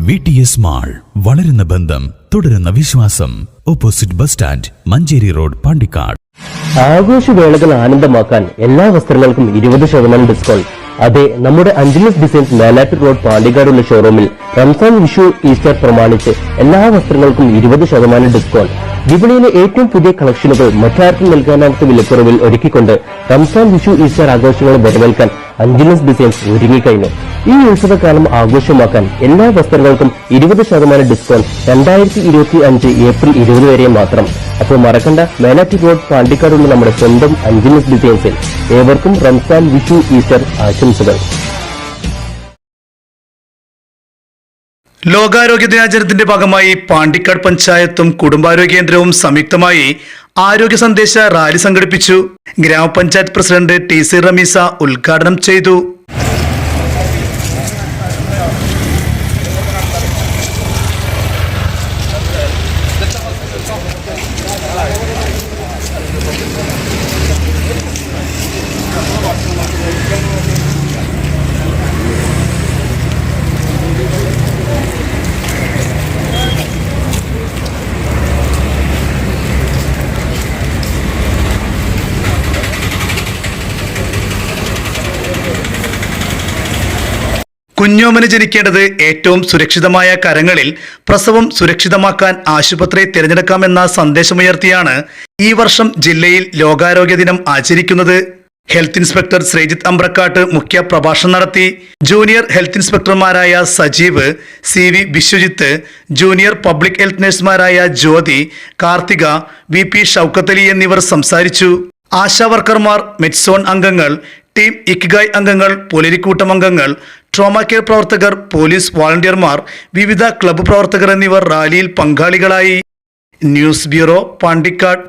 V mall വളരുന്ന ബന്ധം തുടരുന്ന വിശ്വാസം. Opposite bus stand Manjeri road Pandikkad. ആഘോഷവേളകൾ ആനന്ദമാക്കാൻ എല്ലാ വസ്ത്രങ്ങൾക്കും ഇരുപത് ശതമാനം ഡിസ്കൗണ്ട്. അതെ നമ്മുടെ അഞ്ജലിസ് ഡിസൈൻസ് മേലാറ്റൂർ റോഡ് പാണ്ടിക്കാടുള്ള ഷോറൂമിൽ റംസാൻ വിഷു ഈസ്റ്റർ പ്രമാണിച്ച് എല്ലാ വസ്ത്രങ്ങൾക്കും ഇരുപത് ശതമാനം ഡിസ്കൗണ്ട്. വിപണിയിലെ ഏറ്റവും പുതിയ കളക്ഷനുകൾ മറ്റാർക്കും നൽകാനാവാത്ത വിലക്കുറവിൽ ഒരുക്കിക്കൊണ്ട് റംസാൻ വിഷു ഈസ്റ്റർ ആഘോഷങ്ങളെ വരവേൽക്കാൻ അഞ്ജലിസ് ഡിസൈൻസ് ഒരുങ്ങിക്കഴിഞ്ഞു. ഈ ഉത്സവകാലം ആഘോഷമാക്കാൻ എല്ലാ വസ്ത്രങ്ങൾക്കും ഇരുപത് ശതമാനം ഡിസ്കൗണ്ട് രണ്ടായിരത്തി ഇരുപത്തി അഞ്ച് ഏപ്രിൽ ഇരുപത് വരെ മാത്രം. അപ്പോൾ മറക്കണ്ട മേലാറ്റി റോഡ് പാണ്ടിക്കാടുള്ള നമ്മുടെ സ്വന്തം അഞ്ചിനസ് ഡിസൈൻസിൽ ഏവർക്കും റംസാൻ വിഷു ഈസ്റ്റർ ആശംസകൾ. ലോകാരോഗ്യ ദിനാചരണത്തിന്റെ ഭാഗമായി പാണ്ടിക്കാട് പഞ്ചായത്തും കുടുംബാരോഗ്യ കേന്ദ്രവും സംയുക്തമായി ആരോഗ്യ സന്ദേശ റാലി സംഘടിപ്പിച്ചു. ഗ്രാമപഞ്ചായത്ത് പ്രസിഡന്റ് ടി സി റമീസ ഉദ്ഘാടനം ചെയ്തു. കുഞ്ഞോമന് ജനിക്കേണ്ടത് ഏറ്റവും സുരക്ഷിതമായ കരങ്ങളിൽ പ്രസവം സുരക്ഷിതമാക്കാൻ ആശുപത്രി തിരഞ്ഞെടുക്കാമെന്ന സന്ദേശമുയർത്തിയാണ് ഈ വർഷം ജില്ലയിൽ ലോകാരോഗ്യ ദിനം ആചരിക്കുന്നത്. ഹെൽത്ത് ഇൻസ്പെക്ടർ ശ്രീജിത്ത് അമ്പ്രക്കാട്ട് മുഖ്യ പ്രഭാഷണം നടത്തി. Junior health ഇൻസ്പെക്ടർമാരായ Sajeev C V Vishwajith junior public health നഴ്സുമാരായ Jyothi Karthika V P Shoukathali എന്നിവർ സംസാരിച്ചു. ആശാവർക്കർമാർ മെറ്റ്സോൺ അംഗങ്ങൾ ടീം ഇക്ഗായ് അംഗങ്ങൾ പുലരിക്കൂട്ടം അംഗങ്ങൾ ട്രോമ കെയർ പ്രവർത്തകർ പോലീസ് വോളണ്ടിയർമാർ വിവിധ ക്ലബ്ബ് പ്രവർത്തകർ എന്നിവർ റാലിയിൽ പങ്കാളികളായി. News bureau Pandikkad.